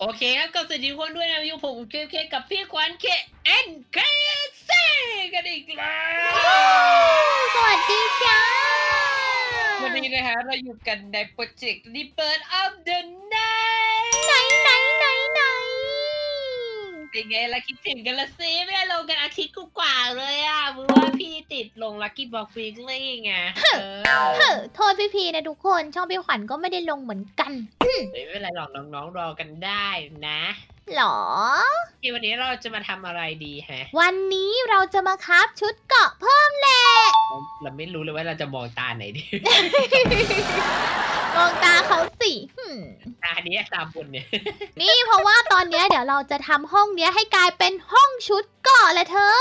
โอเคครับก็สวัสดีทุกคนด้วยนะอยู่ผมเคเคกับพี่ขวัญเคเอ็นเคซกันอีกแล้วสวัสดีจ้าวันนี้นะฮะเราอยู่กันในโปรเจกต์ Rebirth of the Night เป็นไงล่ะคิดถึงกันละสิไม่ได้ลงกันอาทิตย์กว่าๆเลยอะมือว่าพี่ติดลงลักกี้บอกฟิกเลยไงเออเฮ้อโทษพี่พีนะทุกคนช่องพี่ขวัญก็ไม่ได้ลงเหมือนกันไม่เป็นไรหรอกน้องๆรอกันได้นะหรอ ที่วันนี้เราจะมาทำอะไรดีฮะวันนี้เราจะมาคราฟชุดเกราะเพิ่มแหละเราเราไม่รู้เลยว่าเราจะมองตาไหนดี มองตาเขาสิหึ่มตาเนี้ยตาบนเนี่ย นี่เพราะว่าตอนเนี้ยเดี๋ยวเราจะทำห้องเนี้ยให้กลายเป็นห้องชุดเกราะแหละเธอ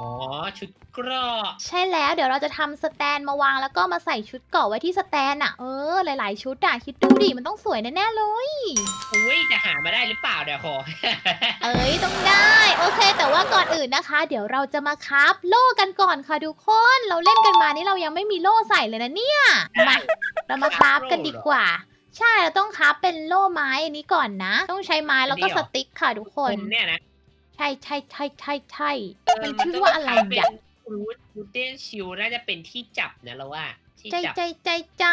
อ๋อ ชุดเกรอกใช่แล้วเดี๋ยวเราจะทำสแตนมาวางแล้วก็มาใส่ชุดเกราะไว้ที่สแตนอะเออหลาย ๆ ชุดอะคิดดูดิมันต้องสวยแน่ๆเลย อุ้ยจะหามาได้หรือเปล่าเดี๋ยวขอ เอ้ยต้องได้ โอเค แต่ว่าก่อนอื่นนะคะ เดี๋ยวเราจะมาคราฟโล่กันก่อนค่ะทุกคนเราเล่นกันมานี่เรายังไม่มีโล่ใส่เลยนะเนี่ยมาเรามาคราฟกันดีกว่า ใช่เราต้องคราฟเป็นโล่ไม้อันนี้ก่อนนะ ต้องใช้ไม้แล้วก็สติ๊กค่ะทุกคคน นเนี่ยนะใช่ใช่ใช่ใช่ใช่มันชื่อว่าอะไรเป็อะนรูทรูเดนชิลน่าจะเป็นที่จับนะเราว่าที่ใจจับใจใจใจ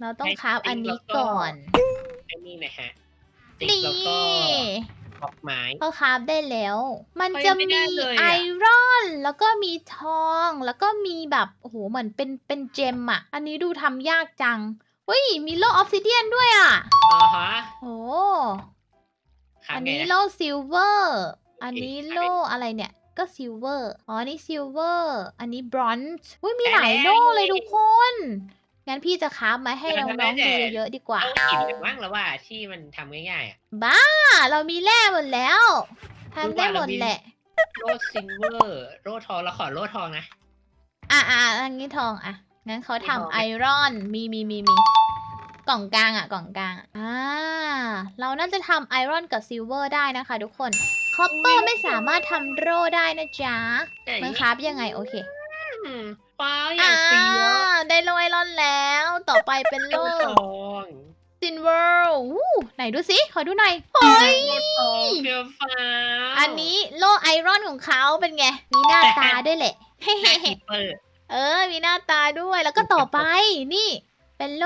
เราต้องคราฟอันนี้ก่อนไอ้นี่นะฮะติ๊กนี่แล้วก็ดอกไม้ก็คราฟได้แล้ว มันเฮ้ยจะไม่ได้มีเลยอะไอรอนแล้วก็มีทองแล้วก็มีแบบโอ้โหเหมือนเป็นเป็นเจมอะอันนี้ดูทำยากจังเฮ้ยมีโลออฟซิเดียนด้วยอะอ๋อฮะโอ้ขาอันไงนี้นะโลซิลเวอร์ อันนี้โอเคโลอะไรเนี่ย ก็ซิลเวอร์ อ๋อ อันนี้ซิลเวอร์ อันนี้บรอนซ์อุ้ยมีหลายโลเลยทุกคน งั้นพี่จะคราฟมาให้น้องๆดูเยอะๆดีกว่าเอาหินกันบ้างแล้วว่าที่มันทำง่ายๆอะ บ้า เรามีแร่หมดแล้วทำได้หมดแหละ โลซิลเวอร์ โลทองเราขอโลทองนะ อะอะอันนี้ทองอะ งั้นเขามีทองทำไหมไอรอน มีมีมีมีกล่องกลางอะกล่องกลางอะอ่าเราน่าจะทำไอรอนกับซิลเวอร์ได้นะคะทุกคน คอปเปอร์ไม่สามารถทำโร่ได้นะจ๊ะมันคราฟยังไงโอเคอืมว้าวออ่าย่างสีแล้วได้โลไอรอนแล้ว ต่อไปเป็นโลโลทองซินเวอร์อู้ไหนดูสิขอดูหน่อยเฮ้ยโลทองเฟียวฟ้าวอันนี้โลไอรอนของเขาเป็นไง มีหน้าตาด้วยแหละหน้าคีเปอร์เออ มีหน้าตาด้วย แล้วก็ต่อไป นี่ เป็นโล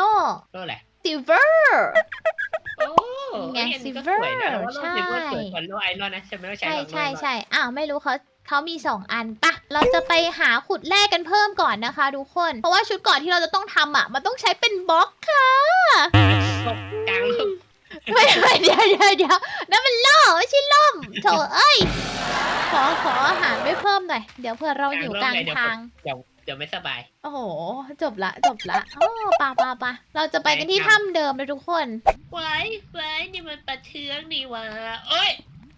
โลอะ ไรซิลเวอร์โอ้ไงเห็นก็ Silver สวยนะเราว่าโลใช่ซิลเวอร์สวยกว่าโลไอรอนนะใช่ไหมว่าใช้ใช่หรอกใช่โลไอรอนใช่อ้าวไม่รู้เขาเขามีสองอันปะเราจะไปหาขุดแร่กันเพิ่มก่อนนะคะทุกคน เพราะว่าชุดก่อนที่เราจะต้องทำอะ มันต้องใช้เป็นบล็อกค่ะตกกลางลมไม่ไม่เดี๋ยวเดี๋ยวเดี๋ยวนั่นมันล่อไม่ใช่ล่มโถเอ้ย ขอขออาหารไปเพิ่มหน่อย เดี๋ยวเผื่อเราอยู่กลางเดี๋ยวทาง เดี๋ยวเดี๋ยวไม่สบาย โอ้โห จบละจบละโอ้ปาปาปาเราจะไปกันที่ถ้ำเดิมเลยทุกคน ไว้ไว้นี่มันประเทืองนี่หวะเอ้ย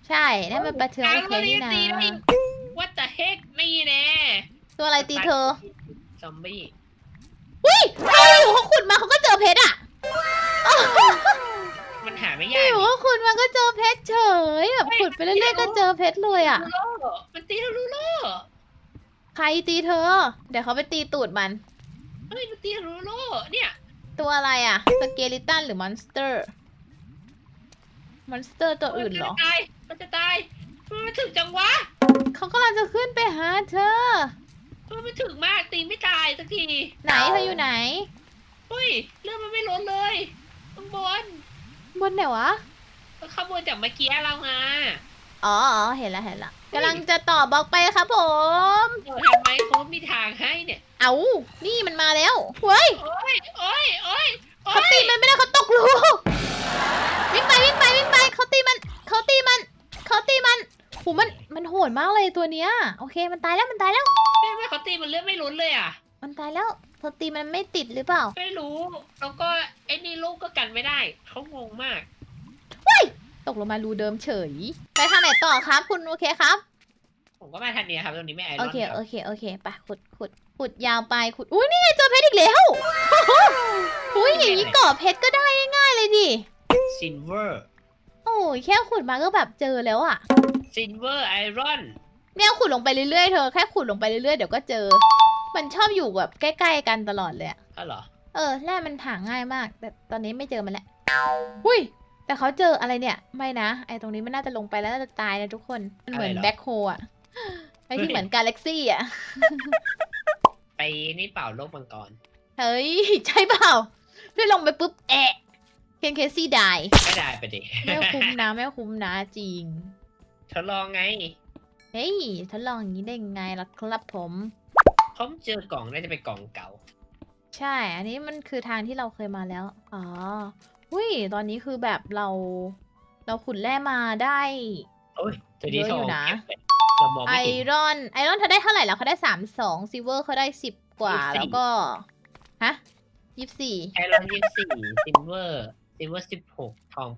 ใช่นั่นมันประเทืองโอเคนี่นะวัดแต่เฮกนี่แน่ตัวอะไรตีเธอ ซอมบี้อุ้ยเขาอยู่เขาขุดมาเขาก็เจอเพชรอะมันหาไม่อยากยู่เขาขุดมาก็เจอเพชรเฉยแบบขุดไปเรื่อยๆก็เจอเพชรเลยอะลูโลมันตีลูโล ใครตีเธอ เดี๋ยวเขาไปตีตูดมัน เฮ้ยมันตีลูโลเนี่ย ตัวอะไรอะสเกลิตันหรือมอนสเตอร์ มอนสเตอร์ตัวอื่นเหรอ มันจะตาย มันจะตายมันถึงจังวะเขากำลังจะขึ้นไปหาเธอ มันถึงมากตีไม่ตายสักที ไหนเธออยู่ไหน เฮ้ยเรื่องมันไม่ลดเลยข้างบน บนไหนวะข้างบนจากเมื่อกี้เราไงอ๋ออ๋อเห็นละเห็นละ กำลังจะต่อบล็อกไปครับผมเออทำไมเขามีทางให้เนี่ย เอา นี่มันมาแล้วเว้ยโอ้ยโอ้ยโอ้ยโอ้เขายตีมันไม่ได้เขาตกรูวิ่งไปวิ่งไปวิ่งไปเขาตีมันเขาตีมันเขาตีมันโหมันมันโหดมากเลยตัวเนี้ย โอเคมันตายแล้วมันตายแล้ว ไม่ไม่เขาตีมันเลือดไม่ลดเลยอะ มันตายแล้วเธอตีมันไม่ติดหรือเปล่า ไม่รู้ แล้วก็ไอ้นี่ลูกก็กันไม่ได้ เขางงมาก ตกลงมารูเดิมเฉย ไปทางไหนต่อครับ คุณโอเคครับ ผมก็มาทันเนี้ยครับตรงนี้ไม่ไอรอนโอเคแล้วโอเคโอเคไปขุดขุดขุดยาวไปขุดอุ้ยนี่ไงเจอเพชรอีกแล้วอุ้ยอย่างนี้ก่อเพชรก็ได้ง่ายๆเลยดิซินเวอร์โอ้ยแค่ขุดมาก็แบบเจอแล้วอะซินเวอร์ไอรอนเนี่ยขุดลงไปเรื่อยๆเธอแค่ขุดลงไปเรื่อยๆเดี๋ยวก็เจอ มันชอบอยู่แบบใกล้ๆกันตลอดเลยอะอ๋อเหรอเออแร่มันหาง่ายมาก แต่ตอนนี้ไม่เจอมันแล้วอุ้ย แต่เขาเจออะไรเนี่ย ไม่นะ ไอตรงนี้มันน่าจะลงไปแล้วน่าจะตายนะทุกคน มันเหมือนอะไรเหรอ แบ็คโฮอะไอที่เฮ้ยเหมือนกาแล็กซี่อะไปนี่เปล่าโลกมังกรเฮ้ย ใช่เปล่าพี่ลงไปปุ๊บแอะเคนเคซี่ได้ก็ได้ไปดิไม่คุ้มนะไม่คุ้มนะจริง ทดลองไงเฮ้ยทดลองอย่างนี้ได้ไงล่ะครับผมผมเจอกล่องน่าจะเป็นกล่องเก่า ใช่ อันนี้มันคือทางที่เราเคยมาแล้ว อ๋อ อุ้ย ตอนนี้คือแบบเรา เราขุดแร่มาได้โอ้ยตัวนี้เยอะทอยู่องนะเก็บไปเรามองไอไม่เห็นรอนไอรอนเธอได้เท่าไหร่แล้วเขาได้สามสองซิเวอร์เขาได้สิบกว่า24แล้วก็ ฮะยี่สิบสี่ไอรอนยี่สี่ซิลเวอร์ซิลเวอร์สิบหกทอง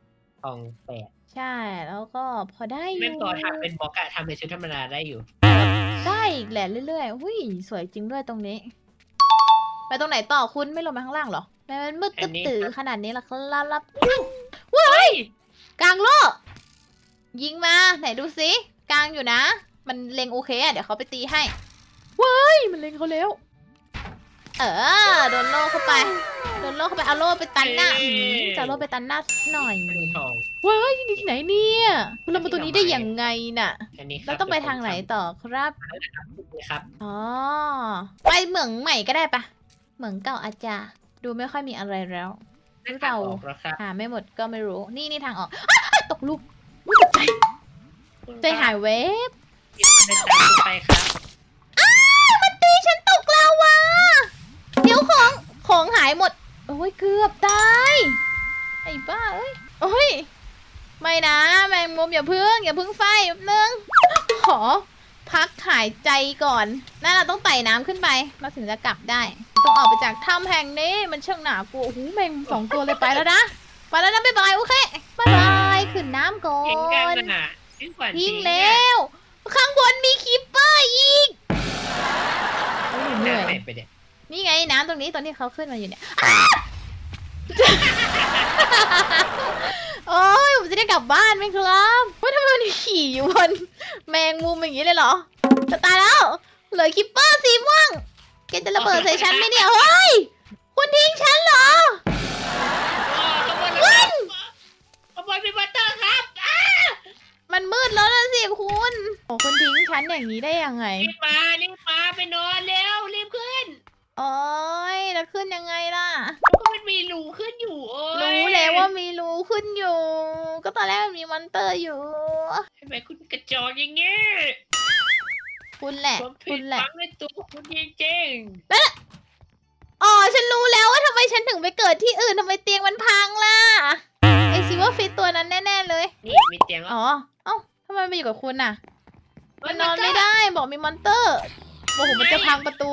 ทองแปดใช่ แล้วก็พอได้อไม่ยู่พอทำเป็นบล็อกอะทำเป็นชุดธรรมดาได้อยู่ ได้อีกแหละเรื่อยๆหุ้ย สวยจริงด้วยตรงนี้ไป ตรงไหนต่อคุณไม่ลงไปข้างล่างเหรอแม้มันมืดอัตึ๊นนี้ตื่ครับขนาดนี้ละครับรับเฮ้ยกลางโลกยิงมาไหนดูสิกลางอยู่นะ มันเล็งโอเคอะเดี๋ยวเขาไปตีให้ว้ายมันเล็งเขาแล้วเออโดนโลเข้าไปโดนโลเข้าไปเอาโลไปตันหน้าอืมจะเอาโลไปตันหน้าสักหน่อยทองว้ายนี่ที่ไหนเนี่ยคุณเรามาตัวนี้ได้ยังไงน่ะอันนี้ครับเราต้องไปทางไหนต่อครับครับอ๋อไปเหมืองใหม่ก็ได้ปะ เหมืองเก่าอาจารย์ดูไม่ค่อยมีอะไรแล้วนั่นเราออกแล้วครับหาไม่หมดก็ไม่รู้ นี่นี่ทางออกอ้าวตกลูกอุ๊ยตกใจใจหายเวฟในตามไปครับมันตีฉันตกลาวาเดี๋ยวของของหายหมด โอ้ยเกือบตายไอ้บ้าเอ้ยโอ้ยไม่นะแมงมุมอย่าพึ่งอย่าพึ่งไฟแป๊บนึงขอ พักหายใจก่อนนั่นเราต้องไต่น้ำขึ้นไป เราถึงจะกลับได้ ต้องออกไปจากถ้ำแห่งนี้ มันช่างหนากลัวโอ้โหแมงมุมสองตัวเลยไปแล้วนะ ไปแล้วนะบ๊ายบายโอเคบ๊ายบายขึ้นน้ำก่อเก่งกันนน่ะทิ้งก่อนทิ้งอะแล้วข้างบนมีคีปเปอร์อีกโอ้ยเหนื่น้ำอยไหนไปเนี่ยนี่ไงน้ำตรงนี้ตอนที่เขาขึ้นมาอยู่เนี่ย โอ้ยผมจะได้กลับบ้านไหมครับว่าทำไมมันขี่อยู่บนแมงมุมอย่างนี้เลยเหรอจะตายแล้ว เหลือคิปเปอร์สีม่วงแกจะระเบิดใส่ฉันไหมเนี่ยเฮ้ยคุณทิ้งฉันเหรอโอ้ขบวนแล้วขบวนมีบัตเตอร์ครับมันมืดแล้วนะสิคุณโอ้คุณทิ้งฉันอย่างนี้ได้ยังไงรีบมารีบมาไปนอนเร็วรีบขึ้น โอ้ยแล้วขึ้นยังไงล่ะแล้วก็ มันมีรูขึ้นอยู่โอ้ยรู้แล้วว่ามีรูขึ้นอยู่ ก็ตอนแรกมันมีมอนเตอร์อยู่ ทำไมคุณกระจอกอย่างงี้คุณแหละ ผมผิคุดณหแหละวังในตัวคุณจริงอ๋อฉันรู้แล้วว่าทำไมฉันถึงไปเกิดที่อื่นทำไมเตียงมันพังล่ะไอซิว่าฟิตตัวนั้นแน่ๆเลย ๆนี่มีเตียงแล้วอ๋อ เอ้าทำไมมาอยู่กับคุณน่ะ มัมันนอนไม่ได้บอกมีมอนเตอร์โอ้โหมันจะพังประตู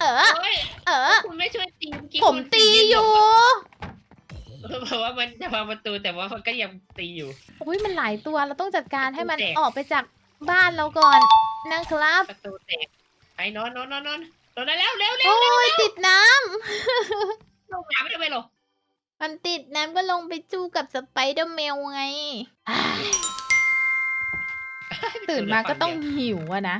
เออ โอ้ยเออ คุณไม่ช่วยตีเอกี้ผมคุณตีอยู่เพราะว่ามันจะพังประตูแต่ว่ามันก็ยังตีอยู่ อุ้ยมันหลายตัวเราต้องจัดการให้มันแตกออกไปจากบ้านเราก่อนนะครับ ประตูแตกไปนอนนอนนอนนอนนอนได้แล้วเร็วเร็วโอ้ยติดน้ำลงน้ำไม่ได้ไปหรอมันติดน้ำก็ลงไปจู้กับสไปเดอร์แมวไงอ้ายตื่นมาก็ต้องหิวอะนะ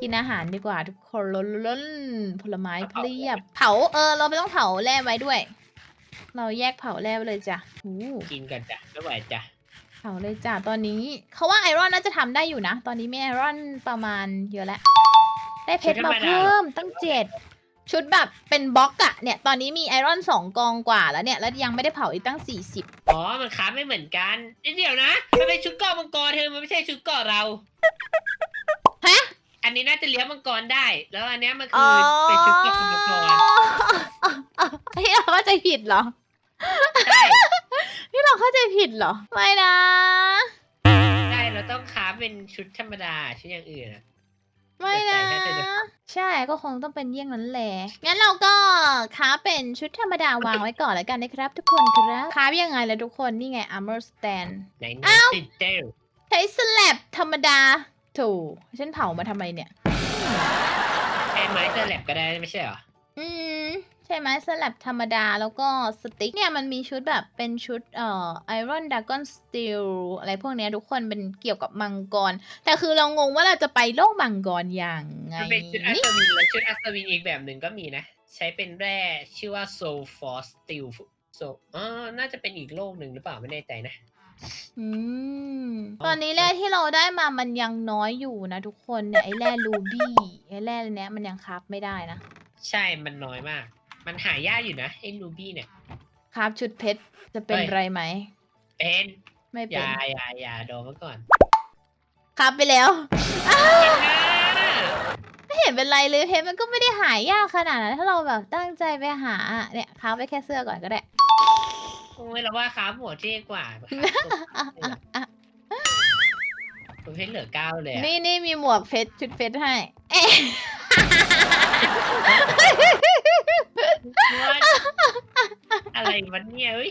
กินอาหารดีกว่าทุกคนล้นล้นๆผลไม้เพียบ เผาเออ เราไม่ต้องเผาแร่ไว้ด้วย เราแยกเผาแร่ไว้เลยจ้ะอู้กินกันจ้ะไม่ไหวจ้ะเผาเลยจ้ะตอนนี้เขาว่าไอรอนน่าจะทำได้อยู่นะ ตอนนี้มีไอรอนประมาณเยอะแล้วได้เพชรมาเพิ่มตั้งเจ็ดชุดแบบเป็นบล็อกอะเนี่ยตอนนี้มีไอรอนสองกองกว่าแล้วเนี่ย แล้วยังไม่ได้เผาอีกตั้งสี่สิบอ๋อ มันค้าไม่เหมือนกัน เดี๋ยวนะ มันเป็นชุดเกาะมังกรเธอมันไม่ใช่ชุดเกาะเราฮะ อันนี้น่าจะเลี้ยงมังกรได้ แล้วอันเนี้ยมันคือเป็นชุดเกาะมังกรที่เราเข้าใจผิดเหรอ ใช่ที่เราเข้าใจผิดเหรอ ไม่นะ ใช่เราต้องค้าเป็นชุดธรรมดาชุดอย่างอื่นอะ ไม่นะ แต่ใส่น่าจะเดี๋ยวใช่ก็คงต้องเป็นเยี่ยงนั้นแหละ งั้นเราก็ค้าเป็นชุดธรรมดาวางไว้ก่อนแล้วกันนะครับ ทุกคนครับค้ายังไงล่ะทุกคนนี่ไง armor stand ไหนอ้าวติดเต้ว ใช้สแลบธรรมดา ถูฉันเผามาทำไมเนี่ยใช้ไม้เสื้อแลบก็ได้ไม่ใช่เหรอ อืม ใช่ไหมสลับธรรมดาแล้วก็สติ๊กเนี่ยมันมีชุดแบบเป็นชุดเอ่อไอรอนดากอนสตีลอะไรพวกเนี้ยทุกคนเป็นเกี่ยวกับมังกร แต่คือเรางงว่าเราจะไปโลกมังกรอย่างไง มันเป็นชุดอัศวินแล้วชุดอัศวินอีกแบบหนึ่งก็มีนะ ใช้เป็นแร่ชื่อว่า soul force steel โซอ๋อน่าจะเป็นอีกโลกหนึ่งหรือเปล่าไม่แน่ใจนะ อืม ตอนนี้แร่ที่เราได้มามันยังน้อยอยู่นะทุกคนเนี่ยไอ้แร่รูบี้ไอ้แร่เนี้ยมันยังครับไม่ได้นะใช่มันน้อยมาก มันหายากอยู่นะไอ้ลูบี้เนี่ย ครับชุดเพชรจะเป็นเฮ้ยไรไหมเป็นไม่อเป็นย่าอย่าอย่าโดนมาก่อนครับไปแล้วอ่าไม่เห็นเป็นไรเลยเพชรมันก็ไม่ได้หายากขนาดนั้นถ้าเราแบบตั้งใจไปหาอะเนี่ยครับไปแค่เสื้อก่อนก็ได้ โอ้ยเราว่าค้าหมวดเท่กว่าผมเพชรเหลือเก้าเลยอะนี่นี่มีหมวกเพชรชุดเพชรให้เอ๊ะว่าอะไรมันเนี่ยเฮ้ย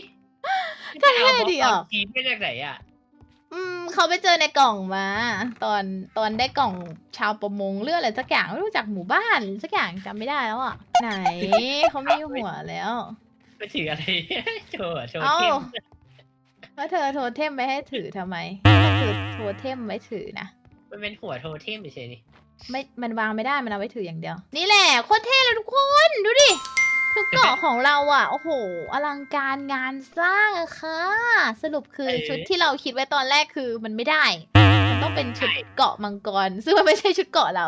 ก็เท่ดีออกกีบมาจากไหนอะ อืมเขาไปเจอในกล่องมา ตอนตอนได้กล่องชาวประมงเรื่องอะไรสักอย่างไม่รู้จักหมู่บ้านสักอย่างจำไม่ได้แล้วอะ ไหนเขามีหัวแล้ว ไปถืออะไรโชว์อะโชว์เอ้า เข้มแล้วเธอโทรเทมไปให้ถือทำไมถือโทรเทมไว้ถือนะ มันเป็นหัวโทเทมเฉยๆนี่ไม่ มันวางไม่ได้ มันเอาไว้ถืออย่างเดียว นี่แหละโคตรเท่เลยทุกคน ดูดิทุกเกาะของเราอะ โอ้โห อลังการงานสร้างอะค่ะ สรุปคือชุดที่เราคิดไว้ตอนแรกคือมันไม่ได้ มันต้องเป็นชุดเกาะมังกร ซึ่งมันไม่ใช่ชุดเกาะเรา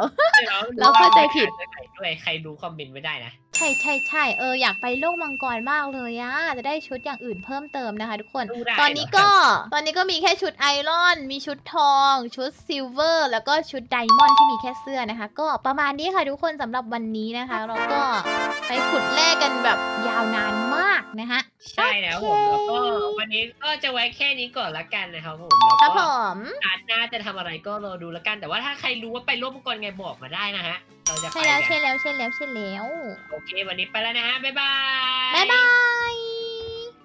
เราเข้าใจผิดว่าใครด้วยใครรู้คอมเมนต์ไม่ได้นะใช่ใช่ใช่เอออยากไปโลกมังกรมากเลยอะจะได้ชุดอย่างอื่นเพิ่มเติมนะคะทุกคน ดูได้ ตอนนี้ก็ตอนนี้ก็มีแค่ชุดไอรอน มีชุดทอง ชุดซิลเวอร์ แล้วก็ชุดไดมอนด์ที่มีแค่เสื้อนะคะ ก็ประมาณนี้ค่ะทุกคนสำหรับวันนี้นะคะ เราก็ไปขุดแร่กันแบบยาวนานมากนะคะ ใช่แล้วผมโอแล้วเคก็วันนี้ก็จะไว้แค่นี้ก่อนละกันนะครับผมแล้วครับผก็ม อาจหน้าจะทำอะไรก็รอดูละกัน แต่ว่าถ้าใครรู้ว่าไปร่วมมังกรไงบอกมาได้นะฮะเราจะไปใช่แล้วกัใช่นแล้วใช่แล้วใช่แล้ว โอเค วันนี้ไปแล้วนะฮะบ๊ายบาย บ๊ายบาย